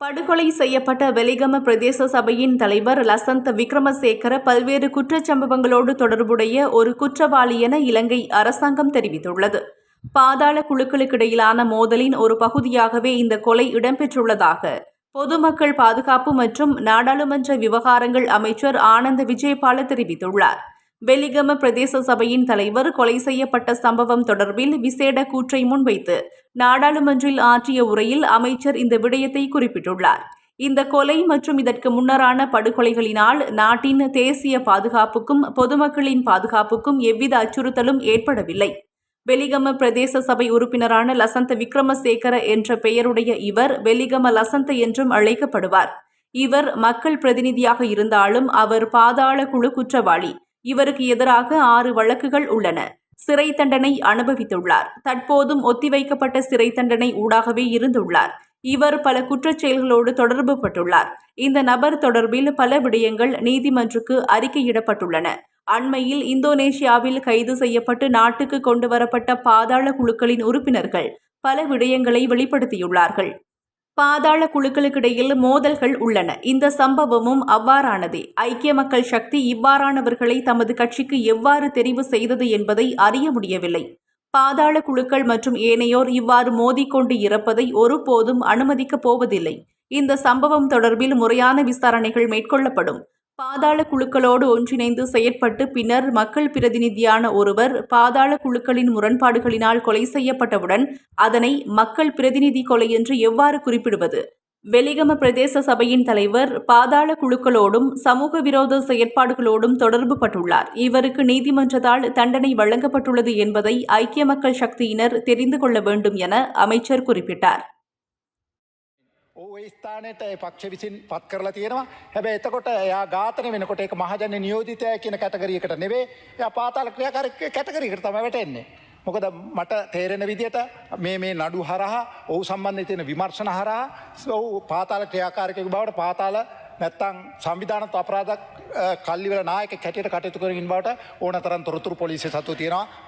படுகொலை செய்யப்பட்ட வெலிகம பிரதேச சபையின் தலைவர் லசந்த விக்ரமசேகர பல்வேறு குற்றச்சம்பவங்களோடு தொடர்புடைய ஒரு குற்றவாளி என இலங்கை அரசாங்கம் தெரிவித்துள்ளது. பாதாள குழுக்களுக்கிடையிலான மோதலின் ஒரு பகுதியாகவே இந்த கொலை இடம்பெற்றுள்ளதாக பொதுமக்கள் பாதுகாப்பு மற்றும் நாடாளுமன்ற விவகாரங்கள் அமைச்சர் ஆனந்த விஜயபால தெரிவித்துள்ளார். வெலிகம பிரதேச சபையின் தலைவர் கொலை செய்யப்பட்ட சம்பவம் தொடர்பில் விசேட கூற்றை முன்வைத்து நாடாளுமன்றில் ஆற்றிய உரையில் அமைச்சர் இந்த விடயத்தை குறிப்பிட்டுள்ளார். இந்த கொலை மற்றும் இதற்கு முன்னரான படுகொலைகளினால் நாட்டின் தேசிய பாதுகாப்புக்கும் பொதுமக்களின் பாதுகாப்புக்கும் எவ்வித அச்சுறுத்தலும் ஏற்படவில்லை. வெலிகம பிரதேச சபை உறுப்பினரான லசந்த விக்ரமசேகர என்ற பெயருடைய இவர் வெலிகம லசந்த என்றும் அழைக்கப்படுவார். இவர் மக்கள் பிரதிநிதியாக இருந்தாலும் அவர் பாதாள குழு குற்றவாளி. இவருக்கு எதிராக ஆறு வழக்குகள் உள்ளன. சிறை தண்டனை அனுபவித்துள்ளார். தற்போதும் ஒத்திவைக்கப்பட்ட சிறை தண்டனை ஊடாகவே இருந்துள்ளார். இவர் பல குற்றச் செயல்களோடு தொடர்பு பட்டுள்ளார் இந்த நபர் தொடர்பில் பல விடயங்கள் நீதிமன்றுக்கு அறிக்கையிடப்பட்டுள்ளன. அண்மையில் இந்தோனேஷியாவில் கைது செய்யப்பட்டு நாட்டுக்கு கொண்டு வரப்பட்ட பாதாள குழுக்களின் உறுப்பினர்கள் பல விடயங்களை வெளிப்படுத்தியுள்ளார்கள். பாதாள குழுக்களுக்கிடையில் மோதல்கள் உள்ளன. இந்த சம்பவமும் அவ்வாறானதே. ஐக்கிய மக்கள் சக்தி இவ்வாறானவர்களை தமது கட்சிக்கு எவ்வாறு தெரிவு செய்தது என்பதை அறிய முடியவில்லை. பாதாள குழுக்கள் மற்றும் ஏனையோர் இவ்வாறு மோதிக்கொண்டு இறப்பதை ஒருபோதும் அனுமதிக்கப் போவதில்லை. இந்த சம்பவம் தொடர்பில் முறையான விசாரணைகள் மேற்கொள்ளப்படும். பாதாள குழுக்களோடு ஒன்றிணைந்து செயற்பட்டு பின்னர் மக்கள் பிரதிநிதியான ஒருவர் பாதாள குழுக்களின் முரண்பாடுகளினால் கொலை செய்யப்பட்டவுடன் அதனை மக்கள் பிரதிநிதி கொலை என்று எவ்வாறு குறிப்பிடுவது? வெலிகம பிரதேச சபையின் தலைவர் பாதாள குழுக்களோடும் சமூக விரோத செயற்பாடுகளோடும் தொடர்பு பட்டுள்ளார். இவருக்கு நீதிமன்றத்தால் தண்டனை வழங்கப்பட்டுள்ளது என்பதை ஐக்கிய மக்கள் சக்தியினர் தெரிந்து கொள்ள வேண்டும் என அமைச்சர் குறிப்பிட்டார். ඕ ඒ ස්ථානයට ඒ පක්ෂ විසින් පත් කරලා තියෙනවා. හැබැ එතකොට එයා ඝාතනය වෙනකොට ඒක මහජන නියෝජිතය කියන කැටගරියකට නෙවේ එයා පාතාල ක්‍රියාකාරක කැටගරිකට තම වැටෙන්නේ. මොකද මට තේරෙන විදියට මේ මේ නඩු හරහා ඔහු සම්බන්ධ තියෙන විමර්ශන හරහා ඔහු පාතාල ක්‍රියාකාරකක බවට පාතාල නැත්තං සංවිධානත් අපරාධක් කල්ලිවල නායක කැටියට කටයුතු කරගින් බවට ඕන තරන් තොරතුරු පොලිසිය සතු තියෙනවා.